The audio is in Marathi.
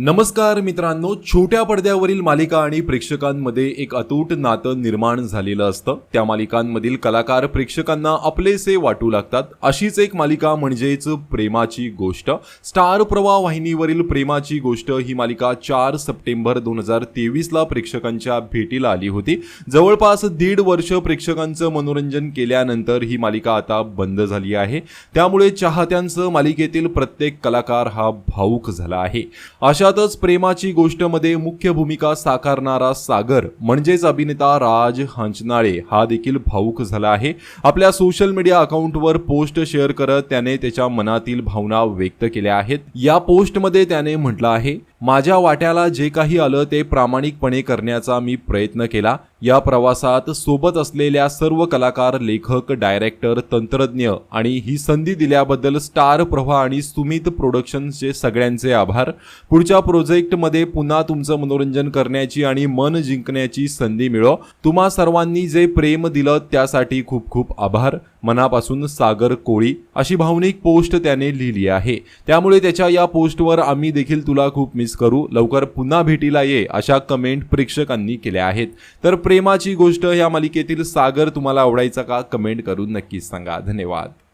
नमस्कार मित्रांनो छोट्या पडद्यावरील मालिका आणि प्रेक्षकांमध्ये एक अतूट नातं निर्माण झालेलं असतं. त्या मालिकांमधील कलाकार प्रेक्षकांना आपलेसे वाटू लागतात. अशीच एक मालिका म्हणजेच प्रेमाची गोष्ट. स्टार प्रवाह वाहिनीवरील प्रेमाची गोष्ट ही मालिका चार सप्टेंबर दोन हजार तेवीसला प्रेक्षकांच्या भेटीला आली होती. जवळपास दीड वर्ष प्रेक्षकांचं मनोरंजन केल्यानंतर ही मालिका आता बंद झाली आहे. त्यामुळे चाहत्यांचं मालिकेतील प्रत्येक कलाकार हा भाऊक झाला आहे. अशा अशातच प्रेमाची गोष्टमध्ये मुख्य भूमिका साकारणारा सागर म्हणजेच अभिनेता राज हंचनाळे हा देखील भाऊक झाला आहे. आपल्या सोशल मीडिया अकाउंटवर पोस्ट शेअर करत त्याने त्याच्या मनातील भावना व्यक्त केल्या आहेत. या पोस्टमध्ये त्याने म्हटलं आहे माझ्या वाट्याला जे काही आलं ते प्रामाणिकपणे करण्याचा मी प्रयत्न केला. या प्रवासात सोबत असलेल्या सर्व कलाकार लेखक डायरेक्टर तंत्रज्ञ आणि ही संधी दिल्याबद्दल स्टार प्रभा आणि सुमित प्रोडक्शन्सचे सगळ्यांचे आभार. पुढच्या प्रोजेक्टमध्ये पुन्हा तुमचं मनोरंजन करण्याची आणि मन जिंकण्याची संधी मिळो. तुम्हा सर्वांनी जे प्रेम दिलं त्यासाठी खूप खूप आभार. मनापासून सागर कोळी अशी भावनिक पोस्ट त्याने लिहिली आहे. त्यामुळे त्याच्या या पोस्टवर आम्ही देखील तुला खूप मिस करू. लवकर पुन्हा भेटीला ये अशा कमेंट प्रेक्षकांनी केल्या आहेत. तर प्रेमाची गोष्ट या मालिकेतील सागर तुम्हाला आवडायचा का? कमेंट करून नक्कीच सांगा. धन्यवाद.